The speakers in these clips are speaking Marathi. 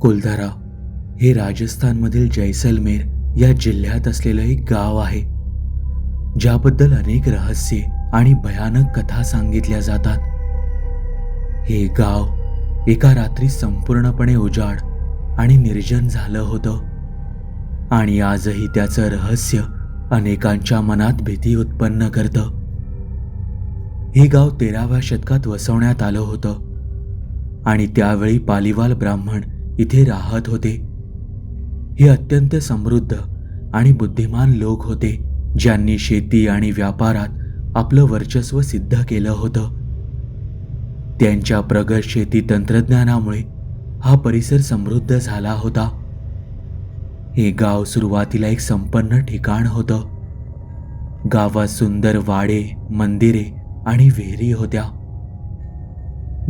कुलधारा हे राजस्थानमधील जैसलमेर या जिल्ह्यात असलेलं एक गाव आहे. ज्याबद्दल अनेक रहस्ये आणि भयानक कथा सांगितल्या जातात. हे गाव एका रात्री संपूर्णपणे उजाड आणि निर्जन झालं होतं. आणि आजही त्याचं रहस्य अनेकांच्या मनात भीती उत्पन्न करतं. हे गाव तेराव्या शतकात वसवण्यात आलं होतं. आणि त्यावेळी पालिवाल ब्राह्मण इथे राहत होते. हे अत्यंत समृद्ध आणि बुद्धिमान लोक होते ज्यांनी शेती आणि व्यापारात आपलं वर्चस्व सिद्ध केलं होतं. त्यांच्या प्रगत शेती तंत्रज्ञानामुळे हा परिसर समृद्ध झाला होता. हे गाव सुरुवातीला एक संपन्न ठिकाण होतं. गावात सुंदर वाडे मंदिरे आणि विहिरी होत्या.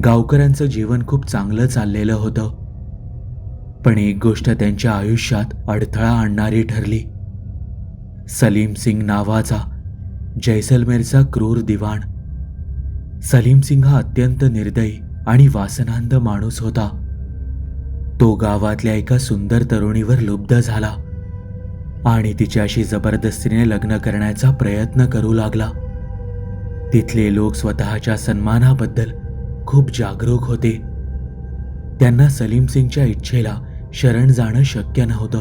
गावकऱ्यांचं जीवन खूप चांगलं चाललेलं होतं. पण एक गोष्ट त्यांच्या आयुष्यात अडथळा आणणारी ठरली. सलीम सिंग नावाचा जैसलमेरचा क्रूर दिवाण. सलीम सिंग हा अत्यंत निर्दयी आणि वासनांध माणूस होता. तो गावातल्या एका सुंदर तरुणीवर लुब्ध झाला आणि तिच्याशी जबरदस्तीने लग्न करण्याचा प्रयत्न करू लागला. तिथले लोक स्वतःच्या सन्मानाबद्दल खूप जागरूक होते. त्यांना सलीम सिंगच्या इच्छेला शरण जाणं शक्य नव्हतं.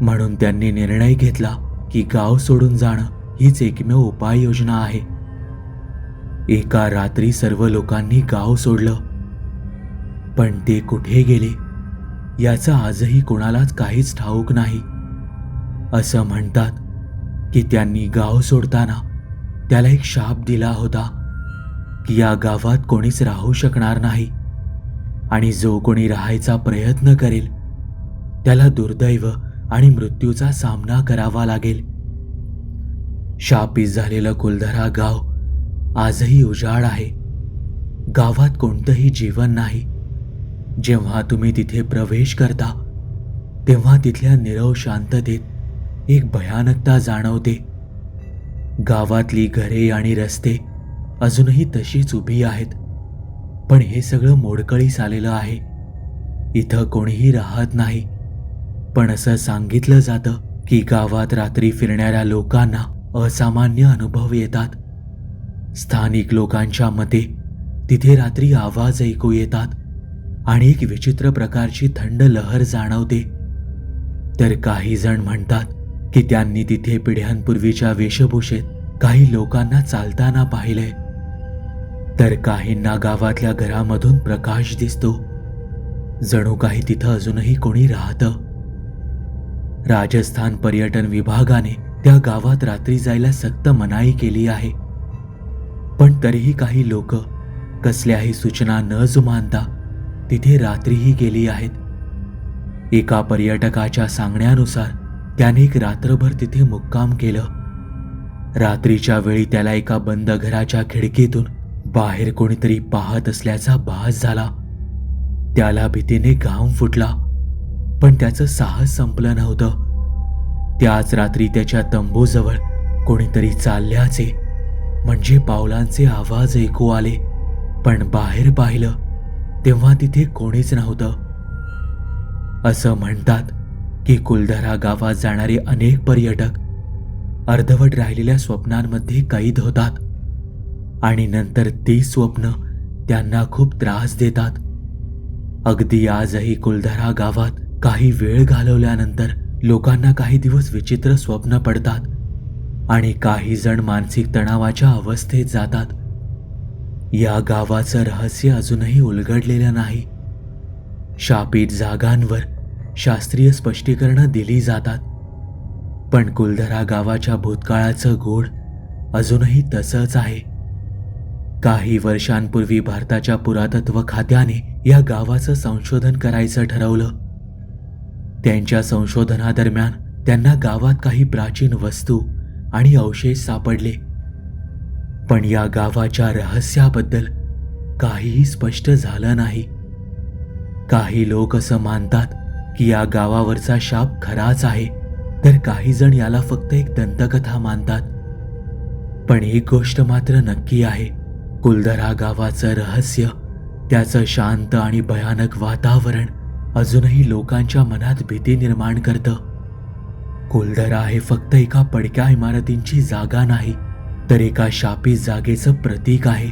म्हणून त्यांनी निर्णय घेतला की गाव सोडून जाणं हीच एकमेव उपाययोजना आहे. एका रात्री सर्व लोकांनी गाव सोडलं. पण ते कुठे गेले? याचं आजही कोणालाच काहीच ठाऊक नाही. असं म्हणतात की त्यांनी गाव सोडताना त्याला एक शाप दिला होता की या गावात कोणीच राहू शकणार नाही. आणि जो कोणी राहायचा प्रयत्न करेल त्याला दुर्दैव आणि मृत्यूचा सामना करावा लागेल. शापित झालेलं कुलधरा गाव आजही उजाड आहे. गावात कोणतंही जीवन नाही. जेव्हा तुम्ही तिथे प्रवेश करता तेव्हा तिथल्या निरव शांततेत एक भयानकता जाणवते. गावातली घरे आणि रस्ते अजूनही तशीच उभी आहेत. पण हे सगळं मोडकळीस आलेलं आहे. इथं कोणीही राहत नाही. पण असं सांगितलं जातं की गावात रात्री फिरणाऱ्या लोकांना असामान्य अनुभव येतात. स्थानिक लोकांच्या मते तिथे रात्री आवाज ऐकू येतात आणि एक विचित्र प्रकारची थंड लहर जाणवते. तर काही जण म्हणतात की त्यांनी तिथे पिढ्यांपूर्वीच्या वेशभूषेत काही लोकांना चालताना पाहिलंय. तर काहींना गावातल्या घरामधून प्रकाश दिसतो. जणू काही तिथं अजूनही कोणी राहतं. राजस्थान पर्यटन विभागाने त्या गावात रात्री जायला सक्त मनाई केली आहे. पण तरीही काही लोक कसल्याही सूचना न जुमानता तिथे रात्रीही गेली आहेत. एका पर्यटकाच्या सांगण्यानुसार त्याने एक रात्रभर तिथे मुक्काम केलं. रात्रीच्या वेळी त्याला एका बंद घराच्या खिडकीतून बाहेर कोणीतरी पाहत असल्याचा भास झाला. त्याला भीतीने घाम फुटला पण त्याचं साहस संपलं नव्हतं. त्याच रात्री त्याच्या तंबूजवळ कोणीतरी चालल्याचे म्हणजे पावलांचे आवाज ऐकू आले पण बाहेर पाहिलं तेव्हा तिथे कोणीच नव्हतं. असं म्हणतात की कुलधरा गावात जाणारे अनेक पर्यटक अर्धवट राहिलेल्या स्वप्नांमध्ये कैद होतात. आणि नंतर ती स्वप्न त्यांना खूप त्रास देतात. अगदी आजही कुलधरा गावात काही वेळ घालवल्यानंतर लोकांना काही दिवस विचित्र स्वप्न पडतात आणि काही जण मानसिक तणावाच्या अवस्थेत जातात. या गावाचं रहस्य अजूनही उलगडलेलं नाही. शापित जागांवर शास्त्रीय स्पष्टीकरणं दिली जातात. पण कुलधरा गावाच्या भूतकाळाचं गोड अजूनही तसंच आहे. काही वर्षांपूर्वी भारताच्या पुरातत्व खात्याने या गावाचं संशोधन करायचं ठरवलं. त्यांच्या संशोधनादरम्यान त्यांना गावात काही प्राचीन वस्तू आणि अवशेष सापडले. पण या गावाच्या रहस्याबद्दल काहीही स्पष्ट झालं नाही. काही लोक असं मानतात की या गावावरचा शाप खराच आहे तर काही जण याला फक्त एक दंतकथा मानतात. पण एक गोष्ट मात्र नक्की आहे. कुलधरा गावाचं रहस्य त्याचं शांत आणि भयानक वातावरण अजूनही लोकांच्या मनात भीती निर्माण करतं. कुलधरा हे फक्त एका पडक्या इमारतींची जागा नाही तर एका शापी जागेचं प्रतीक आहे.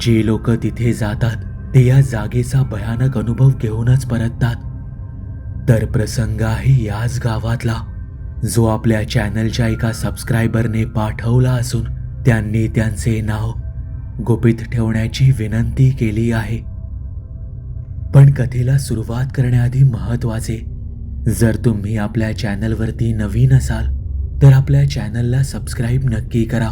जे लोक तिथे जातात ते या जागेचा भयानक अनुभव घेऊनच परततात. तर प्रसंग आहे याच गावातला जो आपल्या चॅनलच्या एका सबस्क्रायबरने पाठवला असून त्यांनी त्यांचे नाव गुपित ठेवण्याची विनंती केली आहे. पण कथेला सुरुवात करण्याआधी महत्त्वाचे जर तुम्ही आपल्या चॅनलवरती नवीन असाल तर आपल्या चॅनलला सबस्क्राईब नक्की करा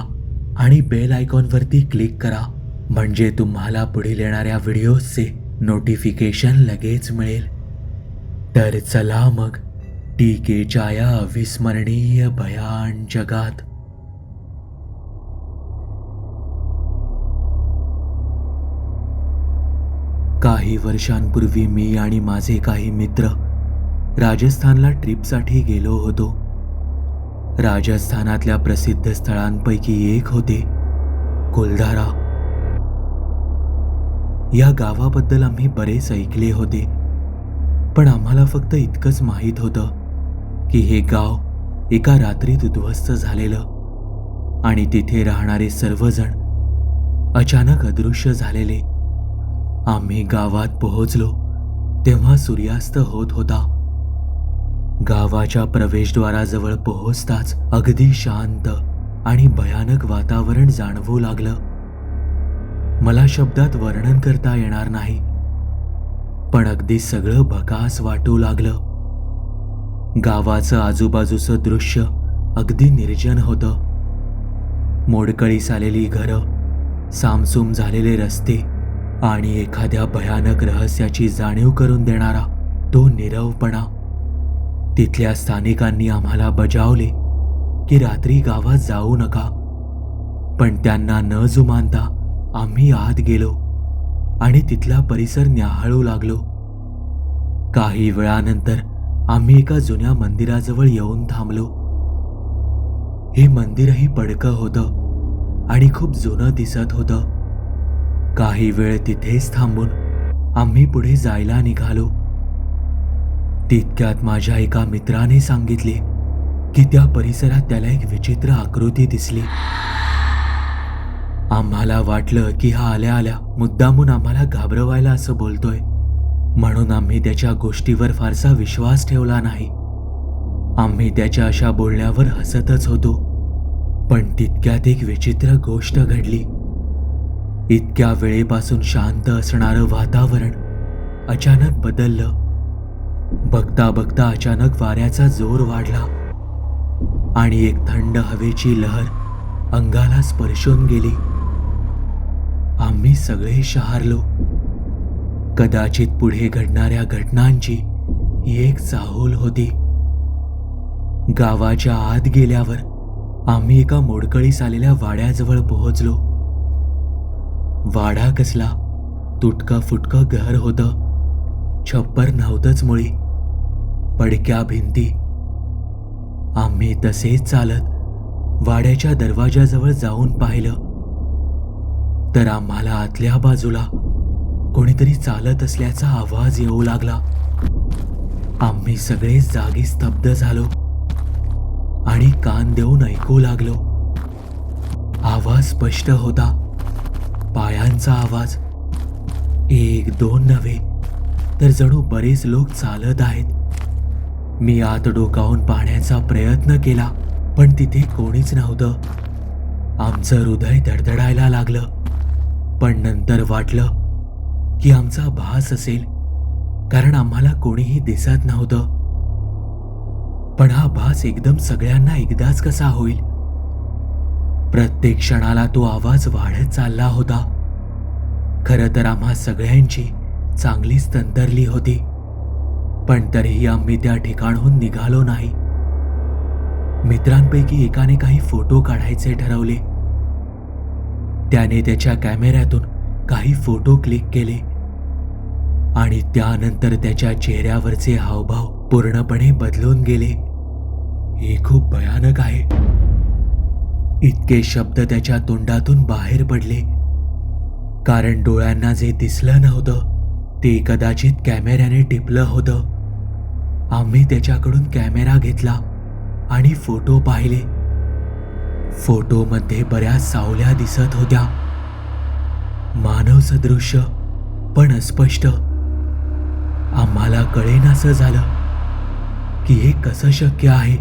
आणि बेल आयकॉनवरती क्लिक करा म्हणजे तुम्हाला पुढील येणाऱ्या व्हिडिओजचे नोटिफिकेशन लगेच मिळेल. तर चला मग टीकेच्या या अविस्मरणीय भयान जगात काही वर्षांपूर्वी मी आणि माझे काही मित्र राजस्थानला ट्रिपसाठी गेलो होतो. राजस्थानातल्या प्रसिद्ध स्थळांपैकी एक होते कोलधारा. या गावाबद्दल आम्ही बरेच ऐकले होते पण आम्हाला फक्त इतकंच माहीत होतं की हे गाव एका रात्रीत उद्ध्वस्त झालेलं आणि तिथे राहणारे सर्वजण अचानक अदृश्य झालेले. आम्ही गावात पोहोचलो तेव्हा सूर्यास्त होत होता. गावाच्या प्रवेशद्वाराजवळ पोहोचताच अगदी शांत आणि भयानक वातावरण जाणवू लागलं. मला शब्दात वर्णन करता येणार नाही पण अगदी सगळं भकास वाटू लागलं. गावाचं आजूबाजूचं दृश्य अगदी निर्जन होतं. मोडकळीस आलेली घरं सामसूम झालेले रस्ते आणि एखाद्या भयानक रहस्याची जाणीव करून देणारा तो निरवपणा. तिथल्या स्थानिकांनी आम्हाला बजावले की रात्री गावात जाऊ नका. पण त्यांना न जुमानता आम्ही आत गेलो आणि तिथला परिसर न्याहाळू लागलो. काही वेळानंतर आम्ही एका जुन्या मंदिराजवळ येऊन थांबलो. हे मंदिरही पडकं होतं आणि खूप जुनं दिसत होतं. काही वेळ तिथेच थांबून आम्ही पुढे जायला निघालो. तितक्यात माझ्या एका मित्राने सांगितले की त्या परिसरात त्याला एक विचित्र आकृती दिसली. आम्हाला वाटलं की हा आल्या आल्या मुद्दामून आम्हाला घाबरवायला असं बोलतोय. म्हणून आम्ही त्याच्या गोष्टीवर फारसा विश्वास ठेवला नाही. आम्ही त्याच्या अशा बोलण्यावर हसतच होतो. पण तितक्यात एक विचित्र गोष्ट घडली. इतक्या वेळेपासून शांत असणारं वातावरण अचानक बदललं. बघता बघता अचानक वाऱ्याचा जोर वाढला. आणि एक थंड हवेची लहर अंगाला स्पर्शून गेली. आम्ही सगळे शहारलो. कदाचित पुढे घडणाऱ्या घटनांची ही एक चाहूल होती. गावाच्या आत गेल्यावर आम्ही एका मोडकळीस आलेल्या वाड्याजवळ पोहोचलो. वाडा कसला? तुटकं फुटकं घर होतं. छप्पर नव्हतंच मुळी. पडक्या भिंती. आम्ही तसेच चालत वाड्याच्या दरवाजाजवळ जाऊन पाहिलं. तर आम्हाला आतल्या बाजूला कोणीतरी चालत असल्याचा आवाज येऊ लागला. आम्ही सगळे जागी स्तब्ध झालो आणि कान देऊन ऐकू लागलो. आवाज स्पष्ट होता. पायांचा आवाज. एक दोन नव्हे तर जणू बरेच लोक चालत आहेत. मी आत डोकावून पाहण्याचा प्रयत्न केला पण तिथे कोणीच नव्हतं. आमचं हृदय धडधडायला लागलं. पण नंतर वाटलं की आमचा भास असेल कारण आम्हाला कोणीही दिसत नव्हतं. पण हा भास एकदम सगळ्यांना एकदाच कसा होईल? प्रत्येक क्षणाला तो आवाज वाढत चालला होता. खरं तर आम्हा सगळ्यांची चांगलीच तंतरली होती. पण तरीही आम्ही त्या ठिकाणहून निघालो नाही. मित्रांपैकी एकाने काही फोटो काढायचे ठरवले. त्याने त्याच्या कॅमेऱ्यातून काही फोटो क्लिक केले. आणि त्यानंतर त्याच्या चेहऱ्यावरचे हावभाव पूर्णपणे बदलून गेले. हे खूप भयानक आहे. इतके शब्द त्याच्या तोंडातून बाहेर पडले. कारण डोळ्यांना जे दिसलं नव्हतं ते कदाचित कॅमेऱ्याने टिपलं होतं. आम्ही त्याच्याकडून कॅमेरा घेतला आणि फोटो पाहिले. फोटोमध्ये बऱ्याच सावल्या दिसत होत्या. मानव सदृश्य पण अस्पष्ट. आम्हाला कळेनासं झालं की हे कसं शक्य आहे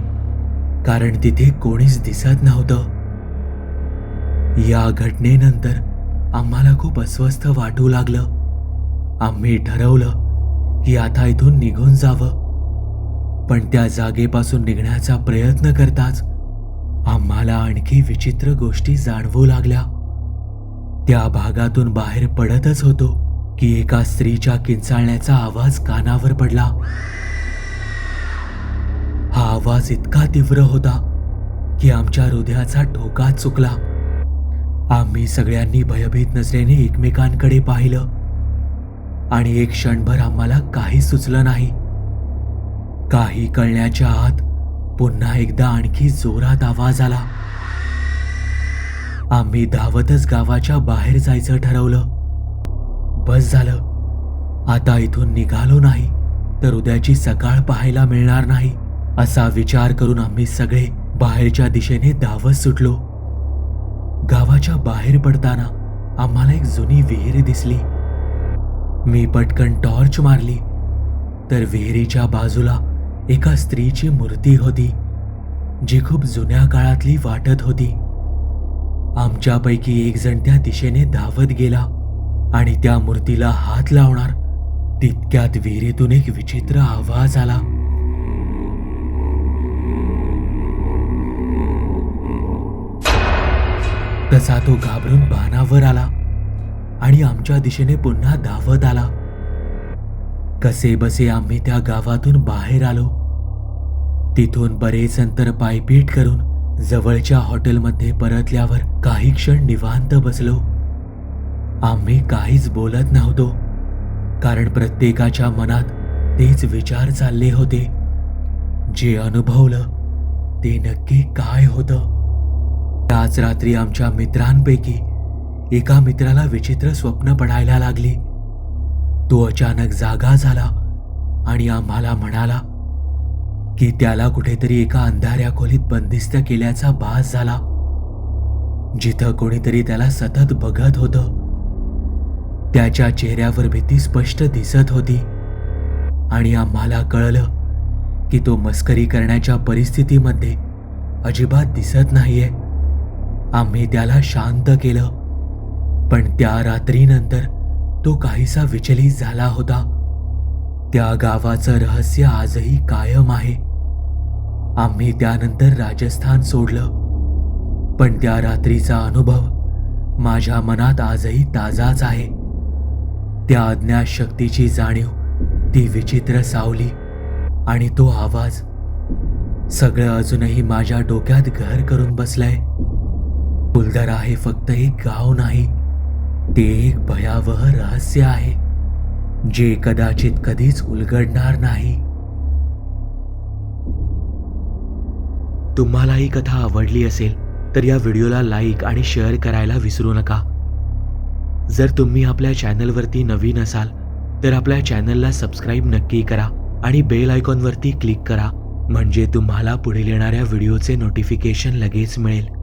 कारण तिथे कोणीच दिसत नव्हतं. या घटनेनंतर आम्हाला खूप अस्वस्थ वाटू लागलं. आम्ही ठरवलं की आता इथून निघून जावं. पण त्या जागेपासून निघण्याचा प्रयत्न करताच आम्हाला आणखी विचित्र गोष्टी जाणवू लागल्या. त्या भागातून बाहेर पडतच होतो की एका स्त्रीच्या किंचाळण्याचा आवाज कानावर पडला. हा आवाज इतका तीव्र होता की आमच्या हृदयाचा ठोका चुकला. आम्ही सगळ्यांनी भयभीत नजरेने एकमेकांकडे पाहिलं. आणि एक क्षणभर आम्हाला काही सुचलं नाही. काही कळण्याच्या आत पुन्हा एकदा आणखी जोरात आवाज आला. आम्ही धावतच गावाच्या बाहेर जायचं ठरवलं. बस झालं. आता इथून निघालो नाही तर उद्याची सकाळ पाहायला मिळणार नाही असा विचार करून आम्ही सगळे बाहेरच्या दिशेने धावत सुटलो. गावाच्या बाहेर पडताना आम्हाला एक जुनी विहीर दिसली. मी पटकन टॉर्च मारली. तर विहिरीच्या बाजूला एका स्त्रीची मूर्ती होती जी खूप जुन्या काळातली वाटत होती. आमच्यापैकी एक जण त्या दिशेने धावत गेला आणि त्या मूर्तीला हात लावणार तितक्यात विहिरीतून एक विचित्र आवाज आला. तसा तो घाबरून भानावर आला आणि आमच्या दिशेने पुन्हा धावत आला. कसे बसे आम्ही त्या गावातून बाहेर आलो. तिथून बरेच अंतर पायपीट करून जवळच्या हॉटेलमध्ये परतल्यावर काही क्षण निवांत बसलो. आम्ही काहीच बोलत नव्हतो कारण प्रत्येकाच्या मनात तेच विचार चालले होते. जे अनुभवलं ते नक्की काय होतं? त्याच रात्री आमच्या मित्रांपैकी एका मित्राला विचित्र स्वप्न पडायला लागली. तो अचानक जागा झाला आणि आम्हाला म्हणाला की त्याला कुठेतरी एका अंधाऱ्या खोलीत बंदिस्त केल्याचा भास झाला जिथं कोणीतरी त्याला सतत बघत होतं. त्याच्या चेहऱ्यावर भीती स्पष्ट दिसत होती आणि आम्हाला कळलं की तो मस्करी करण्याच्या परिस्थितीमध्ये अजिबात दिसत नाहीये. आम्ही त्याला शांत केलं. पण त्या रात्रीनंतर तो काहीसा विचलित झाला होता. त्या गावाचं रहस्य आजही कायम आहे. आम्ही त्यानंतर राजस्थान सोडलं. पण त्या रात्रीचा अनुभव माझ्या मनात आजही ताजाच आहे. त्या अज्ञात शक्तीची जाणीव ती विचित्र सावली आणि तो आवाज. सगळं अजूनही माझ्या डोक्यात घर करून बसलंय. फुलदरा हे फक्त एक गाव नाही ते एक भयावह रहस्य आहे जे कदाचित कधीच उलगडणार नाही. तुम्हाला ही कथा आवडली असेल तर या व्हिडिओला लाईक आणि शेअर करायला विसरू नका. जर तुम्ही आपल्या चॅनलवरती नवीन असाल तर आपल्या चॅनलला सबस्क्राईब नक्की करा आणि बेल आयकॉनवरती क्लिक करा म्हणजे तुम्हाला पुढील येणाऱ्या व्हिडिओचे नोटिफिकेशन लगेच मिळेल.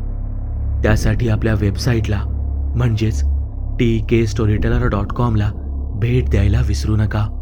त्यासाठी आपल्या वेबसाईटला म्हणजेच टी के स्टोरीटेलर डॉट कॉमला भेट द्यायला विसरू नका.